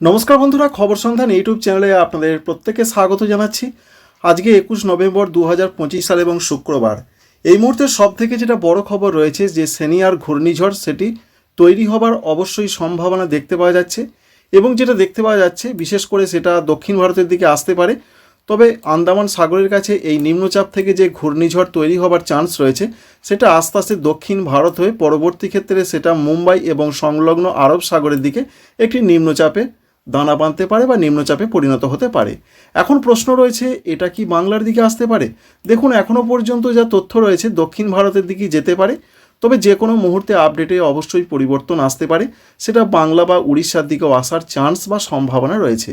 নমস্কার বন্ধুরা, খবর সন্ধান ইউটিউব চ্যানেলে আপনাদের প্রত্যেককে স্বাগত জানাচ্ছি। আজকে একুশ নভেম্বর দু হাজার পঁচিশ সাল এবং শুক্রবার। এই মুহূর্তে সব থেকে যেটা বড় খবর রয়েছে যে, সেনিয়ার ঘূর্ণিঝড় সেটি তৈরি হবার অবশ্যই সম্ভাবনা দেখতে পাওয়া যাচ্ছে এবং যেটা দেখতে পাওয়া যাচ্ছে, বিশেষ করে সেটা দক্ষিণ ভারতের দিকে আসতে পারে। তবে আন্দামান সাগরের কাছে এই নিম্নচাপ থেকে যে ঘূর্ণিঝড় তৈরি হবার চান্স রয়েছে, সেটা আস্তে আস্তে দক্ষিণ ভারত হয়ে পরবর্তী ক্ষেত্রে সেটা মুম্বাই এবং সংলগ্ন আরব সাগরের দিকে একটি নিম্নচাপে দানা বাঁধতে পারে বা নিম্নচাপে পরিণত হতে পারে। এখন প্রশ্ন রয়েছে, এটা কি বাংলার দিকে আসতে পারে? দেখুন এখনও পর্যন্ত যা তথ্য রয়েছে, দক্ষিণ ভারতের দিকে যেতে পারে। তবে যে কোনো মুহূর্তে আপডেটে অবশ্যই পরিবর্তন আসতে পারে। সেটা বাংলা বা উড়িষ্যার দিকেও আসার চান্স বা সম্ভাবনা রয়েছে।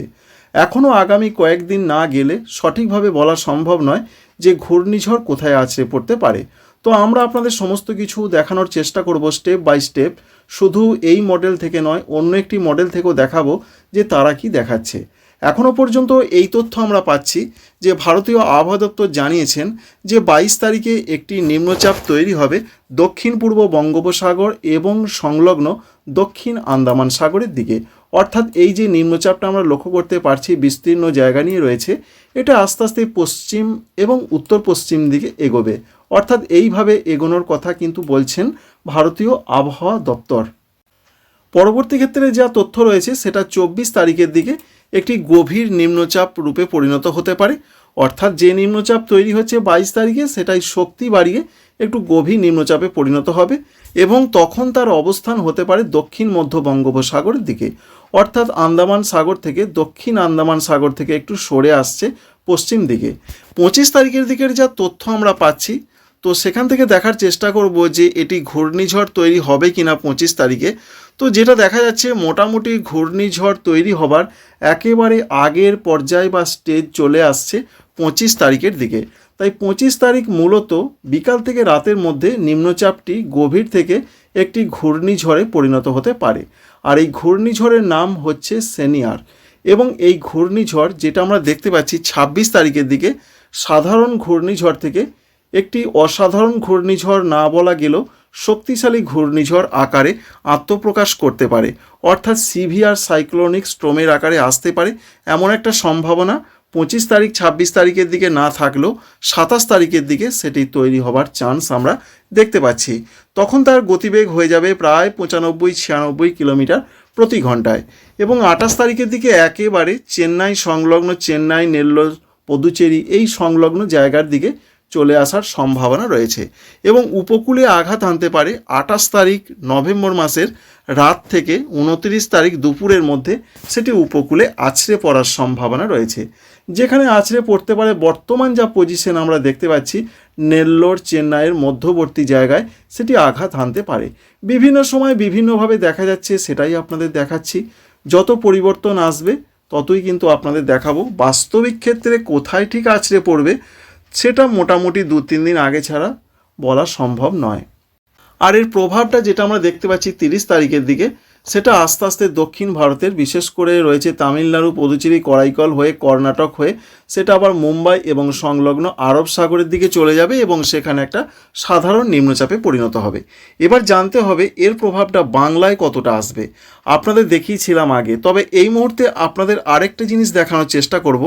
এখনও আগামী কয়েকদিন না গেলে সঠিকভাবে বলা সম্ভব নয় যে ঘূর্ণিঝড় কোথায় আছড়ে পড়তে পারে। তো আমরা আপনাদের সমস্ত কিছু দেখানোর চেষ্টা করব স্টেপ বাই স্টেপ শুধু এই মডেল থেকে নয়, অন্য একটি মডেল থেকেও দেখাবো যে তারা কি দেখাচ্ছে। এখনও পর্যন্ত এই তথ্য আমরা পাচ্ছি যে ভারতীয় আবহাওয়া দপ্তর জানিয়েছেন যে বাইশ তারিখে একটি নিম্নচাপ তৈরি হবে দক্ষিণ পূর্ব বঙ্গোপসাগর এবং সংলগ্ন দক্ষিণ আন্দামান সাগরের দিকে। অর্থাৎ এই যে নিম্নচাপটা আমরা লক্ষ্য করতে পারছি, বিস্তীর্ণ জায়গা নিয়ে রয়েছে, এটা আস্তে আস্তে পশ্চিম এবং উত্তর পশ্চিম দিকে এগোবে। অর্থাৎ এইভাবে এগোনোর কথা কিন্তু বলছেন ভারতীয় আবহাওয়া দপ্তর। পরবর্তী ক্ষেত্রে যা তথ্য রয়েছে সেটা চব্বিশ তারিখের দিকে একটি গভীর নিম্নচাপ রূপে পরিণত হতে পারে। অর্থাৎ যে নিম্নচাপ তৈরি হচ্ছে বাইশ তারিখে সেটাই শক্তি বাড়িয়ে একটু গভীর নিম্নচাপে পরিণত হবে এবং তখন তার অবস্থান হতে পারে দক্ষিণ মধ্য বঙ্গোপসাগরের দিকে। অর্থাৎ আন্দামান সাগর থেকে দক্ষিণ আন্দামান সাগর থেকে একটু সরে আসছে পশ্চিম দিকে। পঁচিশ তারিখের দিকের যা তথ্য আমরা পাচ্ছি তো সেখান থেকে দেখার চেষ্টা করব যে এটি ঘূর্ণিঝড় তৈরি হবে কিনা পঁচিশ তারিখে। তো যেটা দেখা যাচ্ছে, মোটামুটি ঘূর্ণিঝড় তৈরি হবার একেবারে আগের পর্যায় বা স্টেজ চলে আসছে পঁচিশ তারিখের দিকে। তাই পঁচিশ তারিখ মূলত বিকাল থেকে রাতের মধ্যে নিম্নচাপটি গভীর থেকে একটি ঘূর্ণিঝড়ে পরিণত হতে পারে। আর এই ঘূর্ণিঝড়ের নাম হচ্ছে সেনিয়ার এবং এই ঘূর্ণিঝড়, যেটা আমরা দেখতে পাচ্ছি, ছাব্বিশ তারিখের দিকে সাধারণ ঘূর্ণিঝড় থেকে একটি অসাধারণ ঘূর্ণিঝড় না বলা গেলেও শক্তিশালী ঘূর্ণিঝড় আকারে আত্মপ্রকাশ করতে পারে। অর্থাৎ সিভিয়ার সাইক্লোনিক স্ট্রোমের আকারে আসতে পারে এমন একটা সম্ভাবনা। পঁচিশ তারিখ, ছাব্বিশ তারিখের দিকে না থাকলেও সাতাশ তারিখের দিকে সেটি তৈরি হবার চান্স আমরা দেখতে পাচ্ছি। তখন তার গতিবেগ হয়ে যাবে প্রায় পঁচানব্বই, ছিয়ানব্বই কিলোমিটার প্রতি ঘন্টায় এবং আঠাশ তারিখের দিকে একেবারে চেন্নাই সংলগ্ন, চেন্নাই, নেল্লোর, পদুচেরি এই সংলগ্ন জায়গার দিকে চলে আসার সম্ভাবনা রয়েছে এবং উপকূলে আঘাত আনতে পারে আঠাশ তারিখ নভেম্বর মাসের রাত থেকে উনত্রিশ তারিখ দুপুরের মধ্যে সেটি উপকূলে আছড়ে পড়ার সম্ভাবনা রয়েছে। যেখানে আছড়ে পড়তে পারে বর্তমান যা পজিশন আমরা দেখতে পাচ্ছি, নেল্লোর চেন্নাইয়ের মধ্যবর্তী জায়গায় সেটি আঘাত হানতে পারে। বিভিন্ন সময় বিভিন্নভাবে দেখা যাচ্ছে, সেটাই আপনাদের দেখাচ্ছি। যত পরিবর্তন আসবে, ততই কিন্তু আপনাদের দেখাবো। বাস্তবিক ক্ষেত্রে কোথায় ঠিক আছড়ে পড়বে সেটা মোটামুটি দু, তিন দিন আগে ছাড়া বলা সম্ভব নয়। আর এর প্রভাবটা যেটা আমরা দেখতে পাচ্ছি তিরিশ তারিখের দিকে সেটা আস্তে আস্তে দক্ষিণ ভারতের, বিশেষ করে রয়েছে তামিলনাড়ু, পদুচেরি, করাইকল হয়ে কর্ণাটক হয়ে সেটা আবার মুম্বাই এবং সংলগ্ন আরব সাগরের দিকে চলে যাবে এবং সেখানে একটা সাধারণ নিম্নচাপে পরিণত হবে। এবার জানতে হবে এর প্রভাবটা বাংলায় কতটা আসবে। আপনাদের দেখিয়েছিলাম আগে, তবে এই মুহূর্তে আপনাদের আরেকটা জিনিস দেখানোর চেষ্টা করব,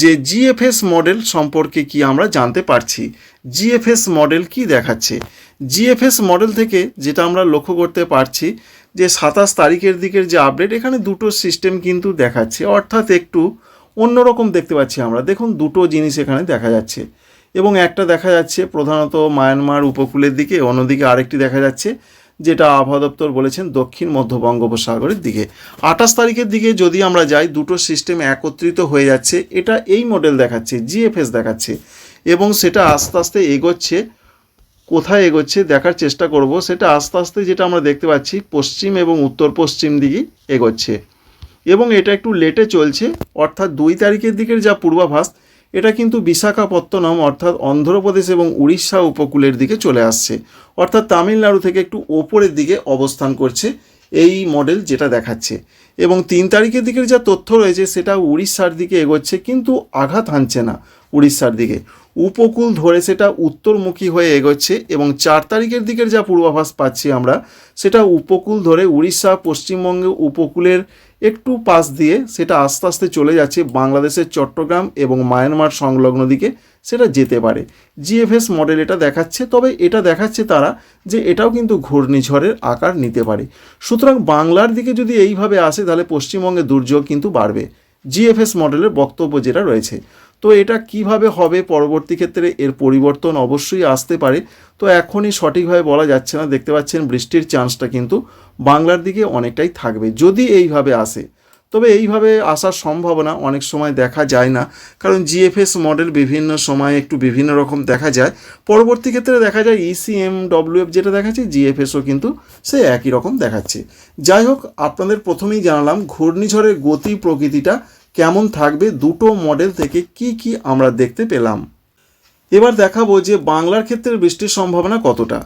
যে জিএফএস মডেল সম্পর্কে কি আমরা জানতে পারছি। জিএফএস মডেল কি দেখাচ্ছে? জিএফএস মডেল থেকে যেটা আমরা লক্ষ্য করতে পারছি যে সাতাশ তারিখের দিকের যে আপডেট এখানে দুটো সিস্টেম কিন্তু দেখাচ্ছে। অর্থাৎ একটু অন্যরকম দেখতে পাচ্ছি আমরা। দেখুন, দুটো জিনিস এখানে দেখা যাচ্ছে। এবং একটা দেখা যাচ্ছে প্রধানত মায়ানমার উপকূলের দিকে, অন্যদিকে আরেকটি দেখা যাচ্ছে যেটা আবহাওয়া দপ্তর বলেছেন দক্ষিণ মধ্য বঙ্গোপসাগরের দিকে। আঠাশ তারিখের দিকে যদি আমরা যাই, দুটো সিস্টেম একত্রিত হয়ে যাচ্ছে। এটা এই মডেল দেখাচ্ছে জিএফএস দেখাচ্ছে। এবং সেটা আস্তে আস্তে এগোচ্ছে কোথায় এগোচ্ছে, দেখার চেষ্টা করব। সেটা আস্তে আস্তে যেটা আমরা দেখতে পাচ্ছি, পশ্চিম এবং উত্তর পশ্চিম দিকে এগোচ্ছে। এবং এটা একটু লেটে চলছে, অর্থাৎ দুই তারিখের দিকের যা পূর্বাভাস, এটা কিন্তু বিশাখাপত্তনম, অর্থাৎ অন্ধ্রপ্রদেশ এবং উড়িষ্যা উপকূলের দিকে চলে আসছে। অর্থাৎ তামিলনাড়ু থেকে একটু ওপরের দিকে অবস্থান করছে এই মডেল যেটা দেখাচ্ছে। এবং তিন তারিখের দিকের যা তথ্য রয়েছে, সেটা উড়িষ্যার দিকে এগোচ্ছে, কিন্তু আঘাত হানছে না উড়িষ্যার দিকে। উপকূল ধরে সেটা উত্তরমুখী হয়ে এগোচ্ছে এবং চার তারিখের দিকের যা পূর্বাভাস পাচ্ছি আমরা, সেটা উপকূল ধরে উড়িষ্যা, পশ্চিমবঙ্গে উপকূলের একটু পাশ দিয়ে সেটা আস্তে আস্তে চলে যাচ্ছে বাংলাদেশের চট্টগ্রাম এবং মায়ানমার সংলগ্ন দিকে সেটা যেতে পারে। জিএফএস মডেল এটা দেখাচ্ছে, তবে এটা দেখাচ্ছে তারা যে এটাও কিন্তু ঘূর্ণিঝড়ের আকার নিতে পারে। সুতরাং বাংলার দিকে যদি এইভাবে আসে, তাহলে পশ্চিমবঙ্গে দুর্যোগ কিন্তু বাড়বে। জিএফএস মডেলের বক্তব্য যেটা রয়েছে। তো এটা কীভাবে হবে? পরবর্তী ক্ষেত্রে এর পরিবর্তন অবশ্যই আসতে পারে। তো এখনই সঠিকভাবে বলা যাচ্ছে না। দেখতে পাচ্ছেন বৃষ্টির চান্সটা কিন্তু বাংলার দিকে অনেকটাই থাকবে, যদি এইভাবে আসে। তবে এইভাবে আসার সম্ভাবনা অনেক সময় দেখা যায় না। কারণ জিএফএস মডেল বিভিন্ন সময়ে একটু বিভিন্ন রকম দেখা যায়। পরবর্তী ক্ষেত্রে দেখা যায় E ইসিএম ডব্লিউএফ যেটা দেখাচ্ছে, জিএফএসও কিন্তু সে একই রকম দেখাচ্ছে। যাই হোক, আপনাদের প্রথমেই জানালাম, ঘূর্ণিঝড়ের গতি প্রকৃতিটা কেমন থাকবে দুটো মডেল থেকে কি কি আমরা দেখতে পেলাম। এবার দেখাবো যে বাংলার ক্ষেত্রে বৃষ্টির সম্ভাবনা কতটা।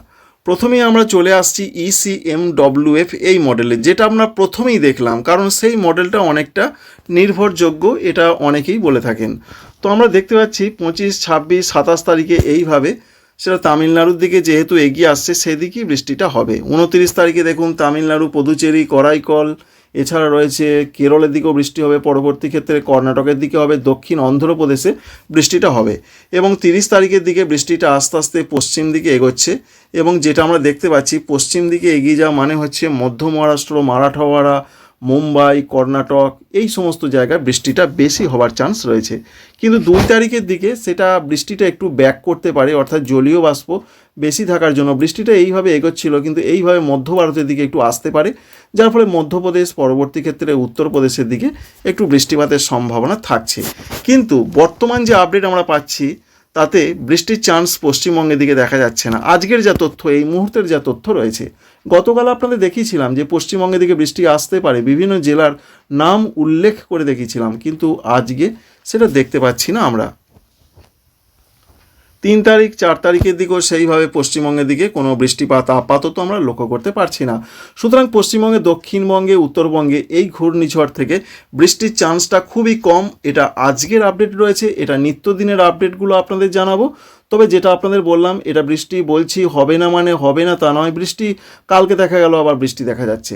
প্রথমেই আমরা চলে আসছি E ইসিএম ডব্লিউএফ এই মডেলে যেটা আমরা প্রথমেই দেখলাম, কারণ সেই মডেলটা অনেকটা নির্ভরযোগ্য, এটা অনেকেই বলে থাকেন। তো আমরা দেখতে পাচ্ছি পঁচিশ, ছাব্বিশ, সাতাশ তারিখে এইভাবে, সেটা তামিলনাড়ুর দিকে যেহেতু এগিয়ে আসছে, সেদিকেই বৃষ্টিটা হবে। উনত্রিশ তারিখে দেখুন তামিলনাড়ু, পদুচেরি, করাইকল এছাড়া রয়েছে কেরলের দিকেও বৃষ্টি হবে, পরবর্তী ক্ষেত্রে কর্ণাটকের দিকে হবে, দক্ষিণ অন্ধ্রপ্রদেশে বৃষ্টিটা হবে। এবং তিরিশ তারিখের দিকে বৃষ্টিটা আস্তে আস্তে পশ্চিম দিকে এগোচ্ছে এবং যেটা আমরা দেখতে পাচ্ছি, পশ্চিম দিকে এগিয়ে যাওয়া মানে হচ্ছে মধ্য মহারাষ্ট্র মারাঠাওয়াড়া মুম্বাই, কর্ণাটক এই সমস্ত জায়গায় বৃষ্টিটা বেশি হওয়ার চান্স রয়েছে। কিন্তু দুই তারিখের দিকে সেটা বৃষ্টিটা একটু ব্যাক করতে পারে, অর্থাৎ জলীয় বাষ্প বেশি থাকার জন্য বৃষ্টিটা এইভাবে এগোচ্ছিল, কিন্তু এইভাবে মধ্য ভারতের দিকে একটু আসতে পারে। যার ফলে মধ্যপ্রদেশ, পরবর্তী ক্ষেত্রে উত্তরপ্রদেশের দিকে একটু বৃষ্টিপাতের সম্ভাবনা থাকছে। কিন্তু বর্তমান যে আপডেট আমরা পাচ্ছি, তাতে বৃষ্টির চান্স পশ্চিমবঙ্গের দিকে দেখা যাচ্ছে না। আজকের যা তথ্য, এই মুহূর্তের যা তথ্য রয়েছে, গতকাল আপনাদের দেখিয়েছিলাম যে পশ্চিমবঙ্গের দিকে বৃষ্টি আসতে পারে, বিভিন্ন জেলার নাম উল্লেখ করে দেখিয়েছিলাম, কিন্তু আজকে সেটা দেখতে পাচ্ছি না আমরা। তিন তারিখ, চার তারিখের দিকেও সেইভাবে পশ্চিমবঙ্গের দিকে কোনো বৃষ্টিপাত আপাতত আমরা লক্ষ্য করতে পারছি না। সুতরাং পশ্চিমবঙ্গে, দক্ষিণবঙ্গে, উত্তরবঙ্গে এই ঘূর্ণিঝড় থেকে বৃষ্টির চান্সটা খুবই কম। এটা আজকের আপডেট রয়েছে, এটা নিত্যদিনের আপডেটগুলো আপনাদের জানাব। তবে যেটা আপনাদের বললাম, এটা বৃষ্টি বলছি, হবে না মানে হবে না তা নয়। বৃষ্টি, কালকে দেখা গেল আবার বৃষ্টি দেখা যাচ্ছে।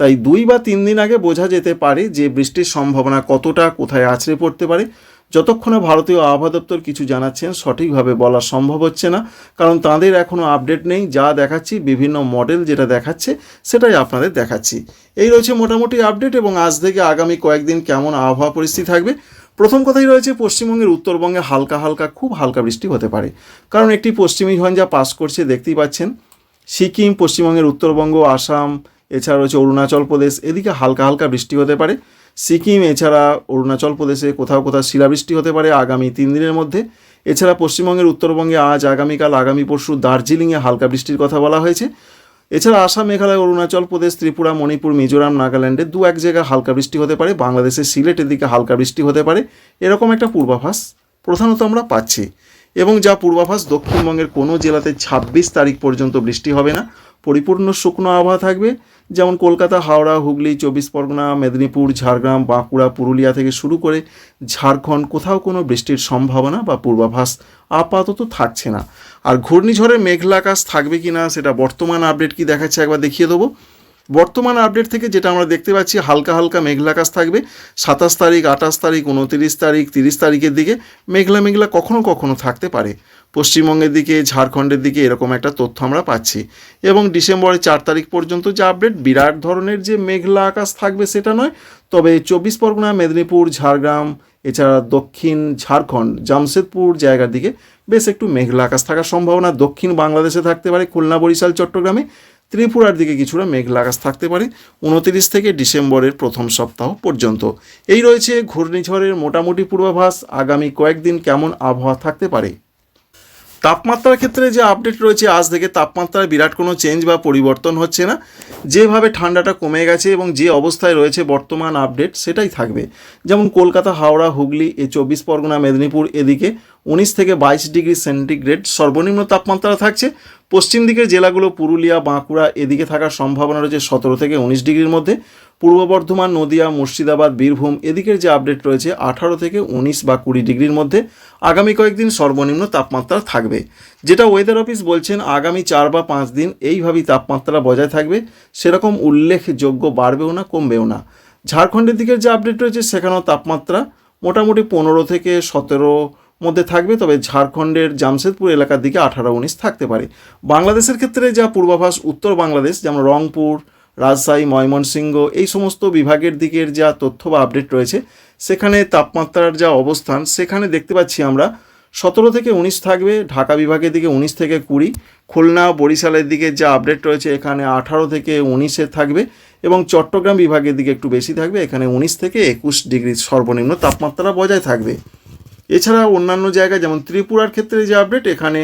তাই দুই বা তিন দিন আগে বোঝা যেতে পারে যে বৃষ্টির সম্ভাবনা কতটা, কোথায় আছড়ে পড়তে পারে। যতক্ষণে ভারতীয় আবহাওয়া দপ্তর কিছু জানাচ্ছেন, সঠিকভাবে বলা সম্ভব হচ্ছে না। কারণ তাদের এখনও আপডেট নেই, যা দেখাচ্ছি, বিভিন্ন মডেল যেটা দেখাচ্ছে, সেটাই আপনাদের দেখাচ্ছি। এই রয়েছে মোটামুটি আপডেট এবং আজ থেকে আগামী কয়েকদিন কেমন আবহাওয়া পরিস্থিতি থাকবে। প্রথম কথাই রয়েছে, পশ্চিমবঙ্গের উত্তরবঙ্গে হালকা হালকা, খুব হালকা বৃষ্টি হতে পারে। কারণ একটি পশ্চিমী ঝঞ্ঝা পাস করছে, দেখতেই পাচ্ছেন। সিকিম, পশ্চিমবঙ্গের উত্তরবঙ্গ, আসাম, এছাড়া রয়েছে অরুণাচল প্রদেশ, এদিকে হালকা হালকা বৃষ্টি হতে পারে। সিকিম, এছাড়া অরুণাচল প্রদেশে কোথাও কোথাও শিলাবৃষ্টি হতে পারে আগামী তিন দিনের মধ্যে। এছাড়া পশ্চিমবঙ্গের উত্তরবঙ্গে আজ, আগামীকাল, আগামী পরশু দার্জিলিংয়ে হালকা বৃষ্টির কথা বলা হয়েছে। এছাড়া আসাম, মেঘালয়, অরুণাচল প্রদেশ, ত্রিপুরা, মণিপুর, মিজোরাম, নাগাল্যান্ডে দু এক জায়গায় হালকা বৃষ্টি হতে পারে। বাংলাদেশের সিলেটের দিকে হালকা বৃষ্টি হতে পারে। এরকম একটা পূর্বাভাস প্রধানত আমরা পাচ্ছি। এবং যা পূর্বাভাস দক্ষিণবঙ্গের কোনো জেলাতে ছাব্বিশ তারিখ পর্যন্ত বৃষ্টি হবে না। পরিপূর্ণ শুকনো আবহাওয়া থাকবে, যেমন কলকাতা, হাওড়া, হুগলি, চব্বিশ পরগনা, মেদিনীপুর, ঝাড়গ্রাম, বাঁকুড়া, পুরুলিয়া থেকে শুরু করে ঝাড়খণ্ড, কোথাও কোনো বৃষ্টির সম্ভাবনা বা পূর্বাভাস আপাতত থাকছে না। আর ঘূর্ণিঝড়ে মেঘলা আকাশ থাকবে কি না, সেটা বর্তমান আপডেট কি দেখাচ্ছে একবার দেখিয়ে দেবো। বর্তমান আপডেট থেকে যেটা আমরা দেখতে পাচ্ছি, হালকা হালকা মেঘলা আকাশ থাকবে। সাতাশ তারিখ, আঠাশ তারিখ, উনতিরিশ তারিখ, তিরিশ তারিখের দিকে মেঘলা মেঘলা কখনো কখনো থাকতে পারে। পশ্চিমবঙ্গের দিকে, ঝাড়খণ্ডের দিকে এরকম একটা তথ্য আমরা পাচ্ছি। এবং ডিসেম্বরের চার তারিখ পর্যন্ত যে আপডেট বিরাট ধরনের যে মেঘলা আকাশ থাকবে সেটা নয়, তবে চব্বিশ পরগনা, মেদিনীপুর, ঝাড়গ্রাম, এছাড়া দক্ষিণ ঝাড়খণ্ড, জামশেদপুর জায়গার দিকে বেশ একটু মেঘলা আকাশ থাকার সম্ভাবনা। দক্ষিণ বাংলাদেশে থাকতে পারে খুলনা, বরিশাল, চট্টগ্রামে, ত্রিপুরার দিকে কিছুটা মেঘলা আকাশ থাকতে পারে উনতিরিশ থেকে ডিসেম্বরের প্রথম সপ্তাহ পর্যন্ত। এই রয়েছে ঘূর্ণিঝড়ের মোটামুটি পূর্বাভাস। আগামী কয়েকদিন কেমন আবহাওয়া থাকতে পারে? তাপমাত্রার ক্ষেত্রে যে আপডেট রয়েছে, আজ থেকে তাপমাত্রায় বিরাট কোনো চেঞ্জ বা পরিবর্তন হচ্ছে না। যেভাবে ঠান্ডাটা কমে গেছে এবং যে অবস্থায় রয়েছে বর্তমান আপডেট সেটাই থাকবে। যেমন কলকাতা, হাওড়া, হুগলি, এ চব্বিশ পরগনা, মেদিনীপুর, এদিকে উনিশ থেকে বাইশ ডিগ্রি সেন্টিগ্রেড সর্বনিম্ন তাপমাত্রা থাকছে। পশ্চিম দিকের জেলাগুলো পুরুলিয়া, বাঁকুড়া, এদিকে থাকার সম্ভাবনা রয়েছে সতেরো থেকে উনিশ ডিগ্রির মধ্যে। পূর্ব বর্ধমান, নদিয়া, মুর্শিদাবাদ, বীরভূম এদিকের যে আপডেট রয়েছে, আঠারো থেকে উনিশ বা কুড়ি ডিগ্রির মধ্যে আগামী কয়েকদিন সর্বনিম্ন তাপমাত্রা থাকবে। যেটা ওয়েদার অফিস বলছেন, আগামী চার বা পাঁচ দিন এইভাবেই তাপমাত্রা বজায় থাকবে। সেরকম উল্লেখযোগ্য বাড়বেও না, কমবেও না। ঝাড়খণ্ডের দিকের যে আপডেট রয়েছে, সেখানেও তাপমাত্রা মোটামুটি পনেরো থেকে সতেরো মধ্যে থাকবে, তবে ঝাড়খণ্ডের জামশেদপুর এলাকার দিকে আঠারো, উনিশ থাকতে পারে। বাংলাদেশের ক্ষেত্রে যা পূর্বাভাস, উত্তর বাংলাদেশ, যেমন রংপুর রাজশাহী, ময়মনসিংহ এই সমস্ত বিভাগের দিকের যা তথ্য বা আপডেট রয়েছে, সেখানে তাপমাত্রার যা অবস্থান, সেখানে দেখতে পাচ্ছি আমরা সতেরো থেকে উনিশ থাকবে, ঢাকা বিভাগের দিকে উনিশ থেকে কুড়ি, খুলনা, বরিশালের দিকে যা আপডেট রয়েছে, এখানে আঠারো থেকে উনিশে থাকবে এবং চট্টগ্রাম বিভাগের দিকে একটু বেশি থাকবে, এখানে উনিশ থেকে একুশ ডিগ্রি সর্বনিম্ন তাপমাত্রা বজায় থাকবে। এছাড়া অন্যান্য জায়গায়, যেমন ত্রিপুরার ক্ষেত্রে যে আপডেট এখানে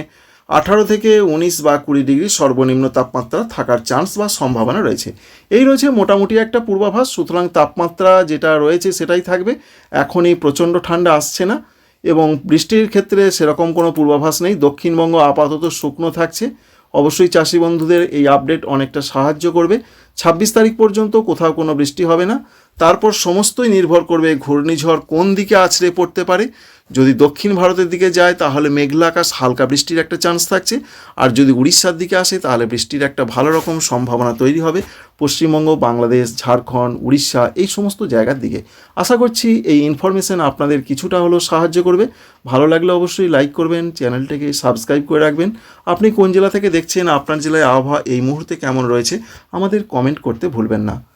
আঠারো থেকে উনিশ বা কুড়ি ডিগ্রি সর্বনিম্ন তাপমাত্রা থাকার চান্স বা সম্ভাবনা রয়েছে। এই রয়েছে মোটামুটি একটা পূর্বাভাস, সুতরাং তাপমাত্রা যেটা রয়েছে সেটাই থাকবে। এখনই প্রচণ্ড ঠান্ডা আসছে না এবং বৃষ্টির ক্ষেত্রে সেরকম কোনো পূর্বাভাস নেই। দক্ষিণবঙ্গ আপাতত শুকনো থাকছে। অবশ্যই চাষি বন্ধুদের এই আপডেট অনেকটা সাহায্য করবে। ছাব্বিশ তারিখ পর্যন্ত কোথাও কোনো বৃষ্টি হবে না। তারপর সমস্তই নির্ভর করবে ঘূর্ণিঝড় কোন দিকে আছড়ে পড়তে পারে। যদি দক্ষিণ ভারতের দিকে যায়, তাহলে মেঘলা আকাশ, হালকা বৃষ্টির একটা চান্স থাকছে। আর যদি উড়িষ্যার দিকে আসে, তাহলে বৃষ্টির একটা ভালো রকম সম্ভাবনা তৈরি হবে। পশ্চিমবঙ্গ, বাংলাদেশ, ঝাড়খণ্ড, উড়িষ্যা, এই সমস্ত জায়গার দিকে। আশা করছি এই ইনফরমেশন আপনাদের কিছুটা হলেও সাহায্য করবে। ভালো লাগলে অবশ্যই লাইক করবেন, চ্যানেলটাকে সাবস্ক্রাইব করে রাখবেন। আপনি কোন জেলা থেকে দেখছেন, আপনার জেলায় আবহাওয়া এই মুহূর্তে কেমন রয়েছে, আমাদের কমেন্ট করতে ভুলবেন না।